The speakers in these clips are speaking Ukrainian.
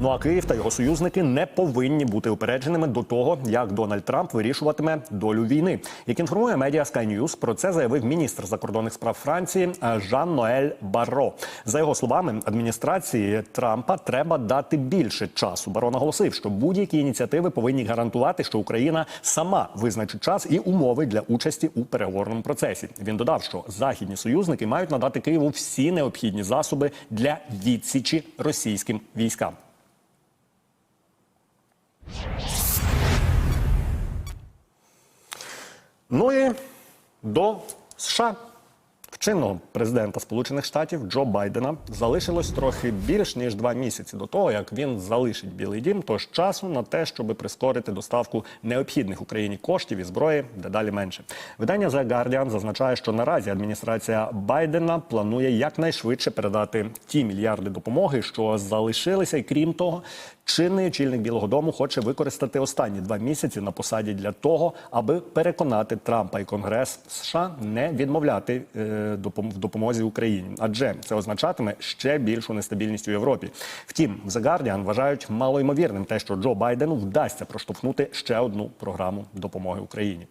Ну а Київ та його союзники не повинні бути упередженими до того, як Дональд Трамп вирішуватиме долю війни. Як інформує медіа Sky News, про це заявив міністр закордонних справ Франції Жан Ноель Барро. За його словами, адміністрації Трампа треба дати більше часу. Баро наголосив, що будь-які ініціативи повинні гарантувати, що Україна сама визначить час і умови для участі у переговорному процесі. Він додав, що західні союзники мають надати Києву всі необхідні засоби для відсічі російським військам. Ну і до США. В чинного президента Сполучених Штатів Джо Байдена залишилось трохи більш ніж два місяці до того, як він залишить Білий Дім. Тож часу на те, щоб прискорити доставку необхідних Україні коштів і зброї, дедалі менше. Видання The Guardian зазначає, що наразі адміністрація Байдена планує якнайшвидше передати ті мільярди допомоги, що залишилися, і крім того, чинний очільник Білого Дому хоче використати останні два місяці на посаді для того, аби переконати Трампа і Конгрес США не відмовляти е, в допомозі Україні, адже це означатиме ще більшу нестабільність у Європі. Втім, в The Guardian вважають малоймовірним те, що Джо Байдену вдасться проштовхнути ще одну програму допомоги Україні.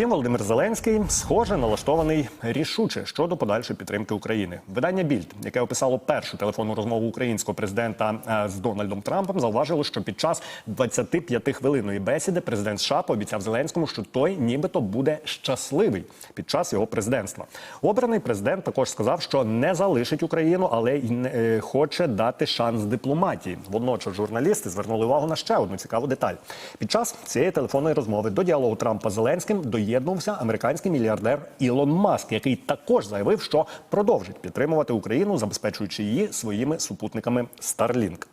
Втім, Володимир Зеленський схоже налаштований рішуче щодо подальшої підтримки України. Видання Більд, яке описало першу телефонну розмову українського президента е, з Дональдом Трампом, зауважило, що під час 25-хвилинної бесіди президент США пообіцяв Зеленському, що той нібито буде щасливий під час його президентства. Обраний президент також сказав, що не залишить Україну, але й не е, хоче дати шанс дипломатії. Водночас журналісти звернули увагу на ще одну цікаву деталь. Під час цієї телефонної розмови до діалогу Трампа з Зеленським доєднувся американський мільярдер Ілон Маск, який також заявив, що продовжить підтримувати Україну, забезпечуючи її своїми супутниками Starlink.